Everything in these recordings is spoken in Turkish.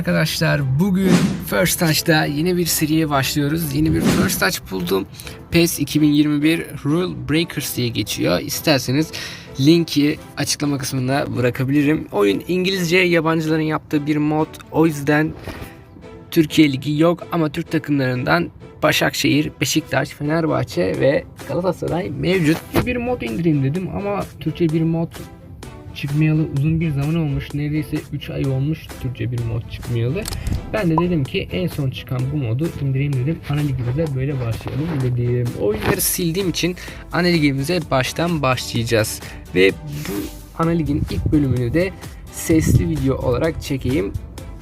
arkadaşlar. Bugün First Touch'ta yeni bir seriye başlıyoruz. Yeni bir First Touch buldum. PES 2021 Rule Breakers diye geçiyor. İsterseniz linki açıklama kısmına bırakabilirim. Oyun İngilizce yabancıların yaptığı bir mod. O yüzden Türkiye Ligi yok ama Türk takımlarından Başakşehir, Beşiktaş, Fenerbahçe ve Galatasaray mevcut. Bir mod indireyim dedim ama Türkçe bir mod çıkmayalı uzun bir zaman olmuş. Neredeyse 3 ay olmuş Türkçe bir mod çıkmayalı. Ben de dedim ki en son çıkan bu modu indireyim dedim. Ana ligimize böyle başlayalım dedim. Oyunları sildiğim için ana ligimize baştan başlayacağız. Ve bu ana ligin ilk bölümünü de sesli video olarak çekeyim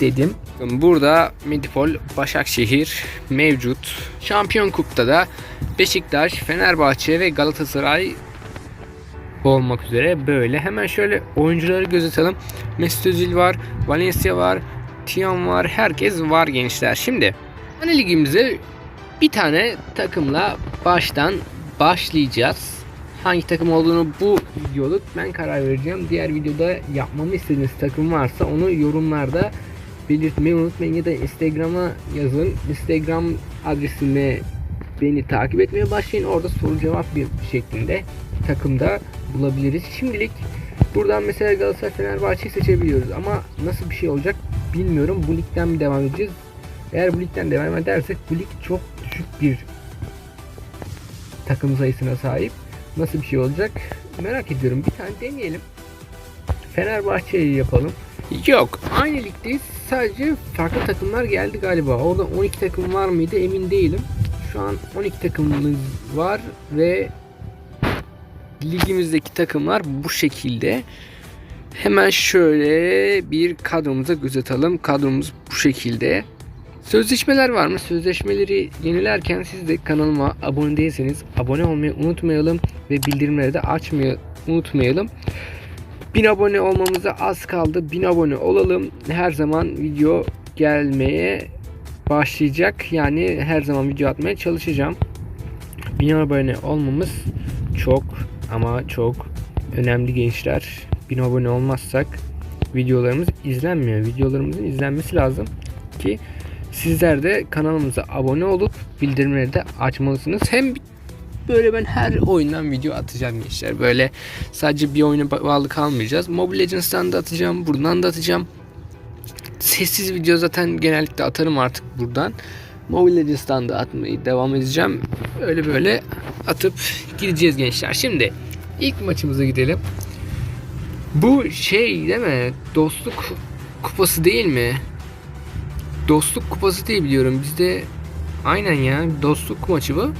dedim. Burada Medipol Başakşehir mevcut. Şampiyon Kup'ta da Beşiktaş, Fenerbahçe ve Galatasaray olmak üzere böyle. Hemen şöyle oyuncuları gözetelim. Mesut Özil var, Valencia var, Tiam var. Herkes var gençler. Şimdi ana ligimize bir tane takımla baştan başlayacağız. Hangi takım olduğunu bu videoluk ben karar vereceğim. Diğer videoda yapmamı istediğiniz takım varsa onu yorumlarda belirtmeyi unutmayın ya da Instagram'a yazın. Instagram adresime beni takip etmeye başlayın. Orada soru cevap bir şeklinde takımda bulabiliriz. Şimdilik buradan mesela Galatasaray Fenerbahçe'yi seçebiliyoruz ama nasıl bir şey olacak bilmiyorum. Bu ligden mi devam edeceğiz? Eğer bu ligden devam edersek bu lig çok düşük bir takım sayısına sahip. Nasıl bir şey olacak merak ediyorum. Bir tane deneyelim. Fenerbahçe'yi yapalım. Yok aynı ligdeyiz. Sadece farklı takımlar geldi galiba. Orada 12 takım var mıydı emin değilim. Şu an 12 takımımız var ve ligimizdeki takımlar bu şekilde. Hemen şöyle bir kadromuza göz atalım. Kadromuz bu şekilde. Sözleşmeler var mı? Sözleşmeleri yenilerken siz de kanalıma abone değilseniz abone olmayı unutmayalım ve bildirimleri de açmayı unutmayalım. 1000 abone olmamıza az kaldı. 1000 abone olalım. Her zaman video gelmeye başlayacak. Yani her zaman video atmaya çalışacağım. 1000 abone olmamız çok ama çok önemli gençler. 1000 abone olmazsak videolarımız izlenmiyor. Videolarımızın izlenmesi lazım ki sizler de kanalımıza abone olup bildirimleri de açmalısınız. Hem böyle ben her oyundan video atacağım gençler. Böyle sadece bir oyuna bağlı kalmayacağız. Mobile Legends'tan da atacağım, buradan da atacağım. Sessiz video zaten genellikle atarım artık buradan. Mobile Legends'tan da atmayı devam edeceğim. Öyle böyle atıp gideceğiz gençler. Şimdi ilk maçımıza gidelim. Bu şey değil mi? Dostluk kupası değil mi? Dostluk kupası diye biliyorum. Bizde aynen ya dostluk maçı bu.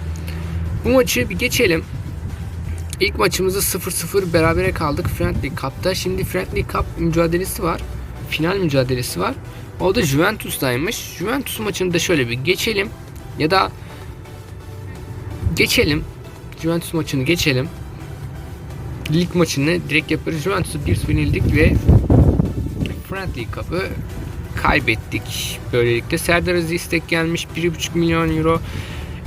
Bu maçı bir geçelim. İlk maçımızda 0-0 berabere kaldık Friendly Cup'ta. Şimdi Friendly Cup mücadelesi var. Final mücadelesi var. O da Juventus'taymış. Juventus maçını da şöyle bir geçelim. Ya da geçelim. Juventus maçını geçelim. Lig maçını direkt yaparız. Juventus'u 1-0 yenildik ve Friendly Cup'ı kaybettik. Böylelikle Serdar Aziz istek gelmiş. 1,5 milyon euro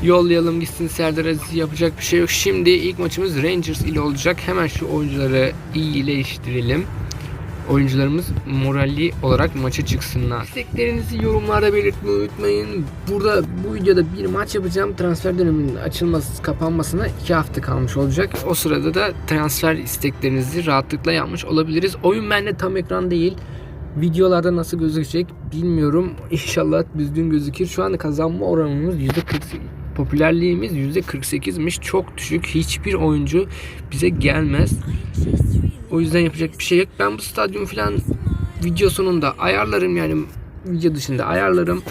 yollayalım gitsin Serdar Aziz yapacak bir şey yok. Şimdi ilk maçımız Rangers ile olacak. Hemen şu oyuncuları iyileştirelim. Oyuncularımız moralli olarak maça çıksınlar. İsteklerinizi yorumlarda belirtmeyi unutmayın. Burada bu videoda bir maç yapacağım. Transfer döneminin açılması, kapanmasına 2 hafta kalmış olacak. O sırada da transfer isteklerinizi rahatlıkla yapmış olabiliriz. Oyun bende tam ekran değil. Videolarda nasıl gözükecek bilmiyorum. İnşallah düzgün gözükür. Şu anda kazanma oranımız %48 popülerliğimiz %48'miş. Çok düşük. Hiçbir oyuncu bize gelmez. O yüzden yapacak bir şey yok. Ben bu stadyum falan video sonunda ayarlarım yani video dışında ayarlarım.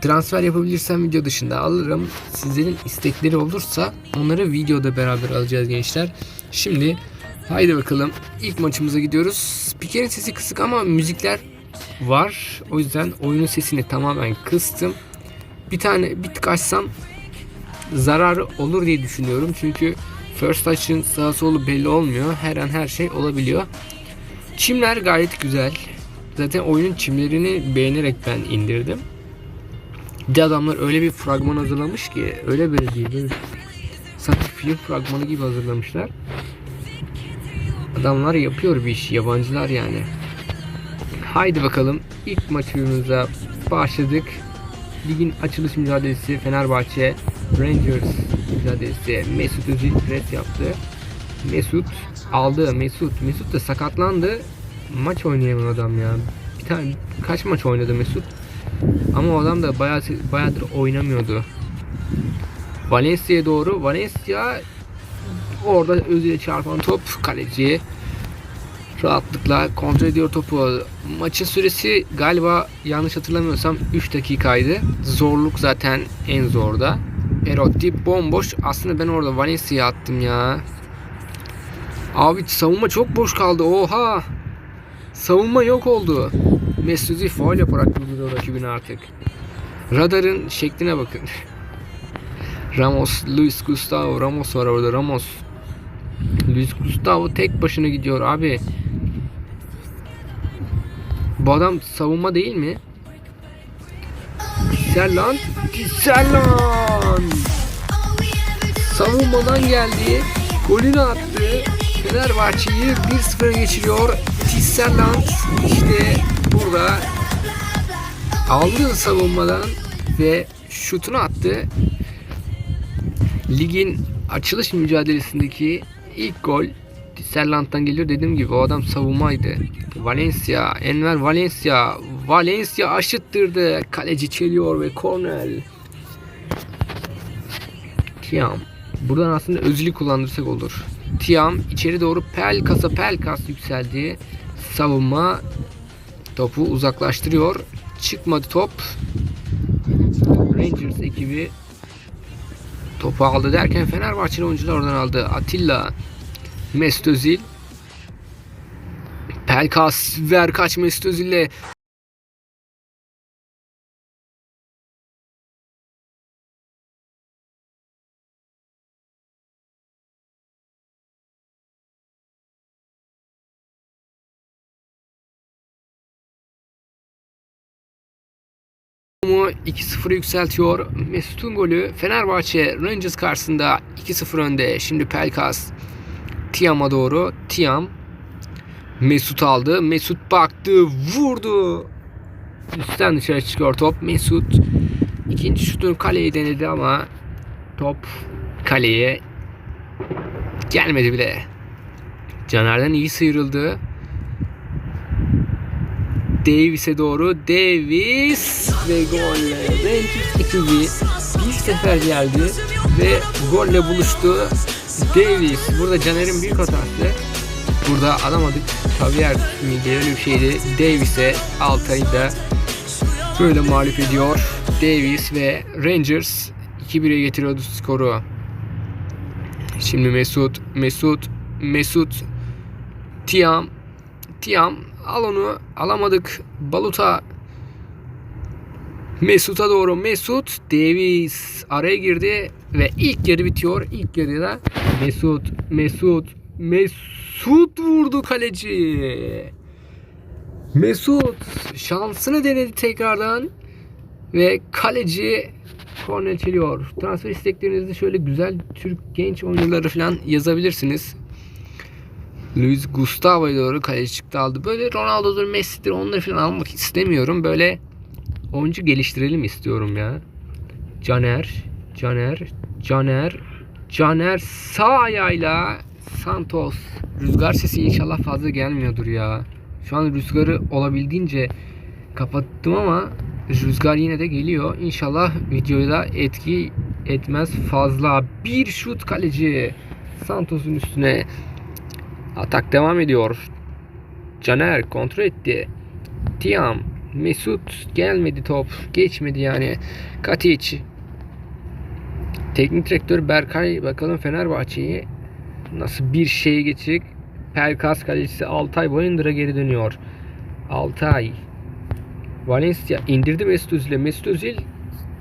Transfer yapabilirsem video dışında alırım. Sizlerin istekleri olursa onları videoda beraber alacağız gençler. Şimdi haydi bakalım ilk maçımıza gidiyoruz. Spikerin sesi kısık ama müzikler var. O yüzden oyunun sesini tamamen kıstım. Bir tane bir tık açsam zararı olur diye düşünüyorum. Çünkü First Touch'ın sağ solu belli olmuyor. Her an her şey olabiliyor. Çimler gayet güzel. Zaten oyunun çimlerini beğenerek ben indirdim. Bir de adamlar öyle bir fragman hazırlamış ki öyle böyle değil. Böyle sanki film fragmanı gibi hazırlamışlar. Adamlar yapıyor bir iş. Yabancılar yani. Haydi bakalım ilk maçımıza başladık. Ligin açılış mücadelesi Fenerbahçe Rangers mücadelesi. Mesut Özil pres yaptı. Mesut aldı. Mesut Mesut da sakatlandı. Maç oynayamadı adam ya. Bir tane kaç maç oynadı Mesut? Ama o adam da bayağı bayağıdır oynamıyordu. Valencia'ya doğru. Valencia orada Özil'e çarpan top kaleci rahatlıkla kontrol ediyor topu. Maçın süresi galiba yanlış hatırlamıyorsam 3 dakikaydı. Zorluk zaten en zorda. Perotti bomboş. Aslında ben orada Valencia'ya attım ya. Abi savunma çok boş kaldı. Oha. Savunma yok oldu. Mesut'u faul yaparak durduruyor rakibini artık. Radarın şekline bakın. Ramos, Luis Gustavo, Ramos var orada Ramos. Luis Gustavo tek başına gidiyor abi. Bu adam savunma değil mi? Serlan, Serlan. Savunmadan geldi. Golünü attı. Fenerbahçe'yi 1-0'a geçiriyor. Tisserland işte burada aldı savunmadan ve şutunu attı. Ligin açılış mücadelesindeki ilk gol Tisserland'dan geliyor dediğim gibi o adam savunmaydı. Valencia, Enver Valencia, Valencia aşıttırdı. Kaleci çeliyor ve kornel. Tiam. Buradan aslında özlü kullandırsak olur. Tiam içeri doğru Pelkas'a Pelkas yükseldi. Savunma topu uzaklaştırıyor. Çıkmadı top. Rangers ekibi topu aldı derken Fenerbahçeli oyuncular oradan aldı. Atilla, Mesut Özil, Pelkas ver kaç Mesut Özil'le 2-0 yükseltiyor. Mesut'un golü Fenerbahçe Rangers karşısında 2-0 önde. Şimdi Pelkas Tiam'a doğru. Tiam Mesut aldı. Mesut baktı, vurdu. Üstten dışarı çıkıyor top. Mesut ikinci şutunu kaleye denedi ama top kaleye gelmedi bile. Caner'den iyi sıyrıldı. Davis'e doğru. Davis ve golle. Rangers ekibi bir sefer geldi ve golle buluştu. Davis. Burada Caner'in büyük hatası. Burada alamadık. Javier miydi öyle bir şeydi. Davis'e Altay'da böyle mağlup ediyor. Davis ve Rangers 2-1'e getiriyordu skoru. Şimdi Mesut, Mesut, Mesut, Tiam, Tiam al onu alamadık. Baluta Mesut'a doğru Mesut Davis araya girdi ve ilk yarı bitiyor. İlk yarıda Mesut Mesut Mesut vurdu kaleci. Mesut şansını denedi tekrardan ve kaleci korner çeliyor. Transfer isteklerinizi şöyle güzel Türk genç oyuncuları falan yazabilirsiniz. Luis Gustavo'ya doğru kaleci çıktı aldı. Böyle Ronaldo'dur, Messi'dir onları falan almak istemiyorum. Böyle oyuncu geliştirelim istiyorum ya. Caner, Caner, Caner, Caner sağ ayağıyla Santos. Rüzgar sesi inşallah fazla gelmiyordur ya. Şu an rüzgarı olabildiğince kapattım ama rüzgar yine de geliyor. İnşallah videoda etki etmez fazla. Bir şut kaleci Santos'un üstüne. Atak devam ediyor. Caner kontrol etti. Tiam, Mesut gelmedi top. Geçmedi yani. Katic. Teknik direktör Berkay bakalım Fenerbahçe'yi nasıl bir şeye geçecek. Pelkas kalecisi Altay Bayındır'a geri dönüyor. Altay. Valencia indirdi Mesut Özil'e. Mesut Özil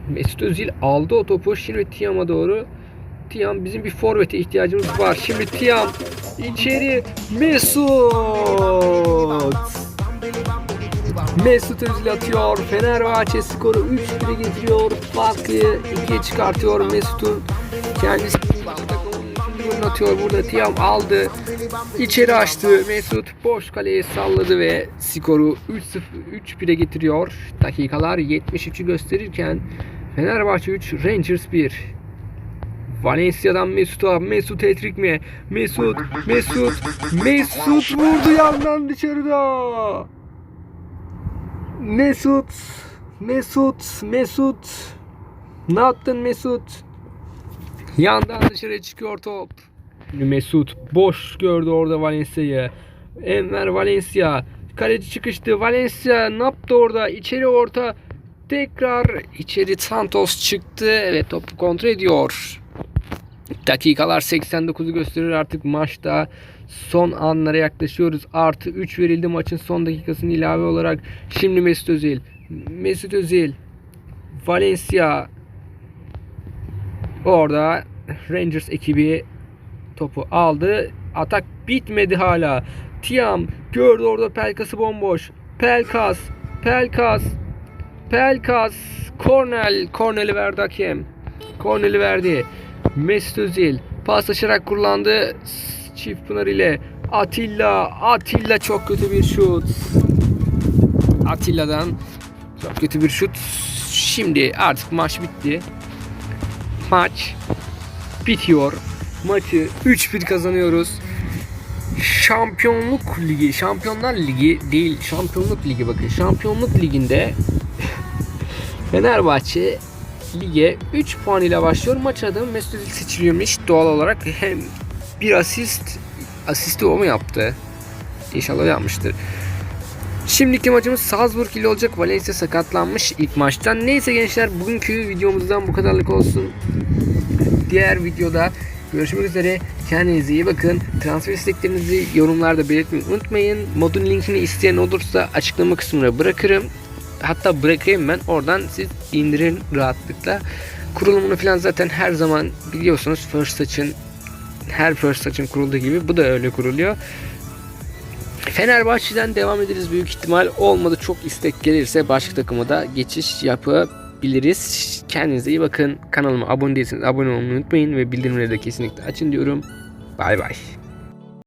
Mesut Özil aldı o topu. Şimdi Tiam'a doğru. Tiam bizim bir forvete ihtiyacımız var. Şimdi Tiam içeri Mesut. Mesut Özil atıyor. Fenerbahçe skoru 3-1'e getiriyor. Farkı 2'ye çıkartıyor Mesut'un. Kendisi takımının 3. golünü atıyor. Burada Tiam aldı. İçeri açtı. Mesut boş kaleye salladı ve skoru 3-0 3-1'e getiriyor. Dakikalar 73'ü gösterirken Fenerbahçe 3 Rangers 1. Valencia'dan Mesut'a. Mesut etrik mi? Mesut, Mesut, Mesut vurdu yandan dışarıda. Mesut, Mesut, Mesut. Ne yaptın Mesut? Yandan dışarı çıkıyor top. Mesut boş gördü orada Valencia'yı. Enver Valencia. Kaleci çıkıştı. Valencia ne yaptı orada? İçeri orta. Tekrar içeri Santos çıktı. Evet topu kontrol ediyor. Dakikalar 89'u gösterir artık maçta son anlara yaklaşıyoruz. Artı 3 verildi maçın son dakikasını ilave olarak. Şimdi Mesut Özil. Mesut Özil. Valencia. Orada Rangers ekibi topu aldı. Atak bitmedi hala. Tiam gördü orada Pelkas'ı bomboş. Pelkas. Pelkas. Pelkas. Cornel. Cornel'i verdi hakem. Cornel'i verdi. Mesut Özil paslaşarak kullandı. Çift Pınar ile Atilla. Atilla çok kötü bir şut. Atilla'dan çok kötü bir şut. Şimdi artık maç bitti. Maç bitiyor. Maçı 3-1 kazanıyoruz. Şampiyonluk Ligi, Şampiyonlar Ligi değil, Şampiyonluk Ligi bakın. Şampiyonluk Ligi'nde Fenerbahçe lige 3 puan ile başlıyor. Maç adamı Mesut Özil seçiliyormuş doğal olarak. Hem bir asist, asisti o mu yaptı? İnşallah yapmıştır. Şimdiki maçımız Salzburg ile olacak. Valencia sakatlanmış ilk maçtan. Neyse gençler bugünkü videomuzdan bu kadarlık olsun. Diğer videoda görüşmek üzere. Kendinize iyi bakın. Transfer isteklerinizi yorumlarda belirtmeyi unutmayın. Modun linkini isteyen olursa açıklama kısmına bırakırım. Hatta bırakayım ben. Oradan siz indirin rahatlıkla. Kurulumunu falan zaten her zaman biliyorsunuz First Touch'ın her First Touch'ın kurulduğu gibi bu da öyle kuruluyor. Fenerbahçe'den devam ederiz büyük ihtimal. Olmadı çok istek gelirse başka takıma da geçiş yapabiliriz. Kendinize iyi bakın. Kanalıma abone değilseniz abone olmayı unutmayın ve bildirimleri de kesinlikle açın diyorum. Bay bay.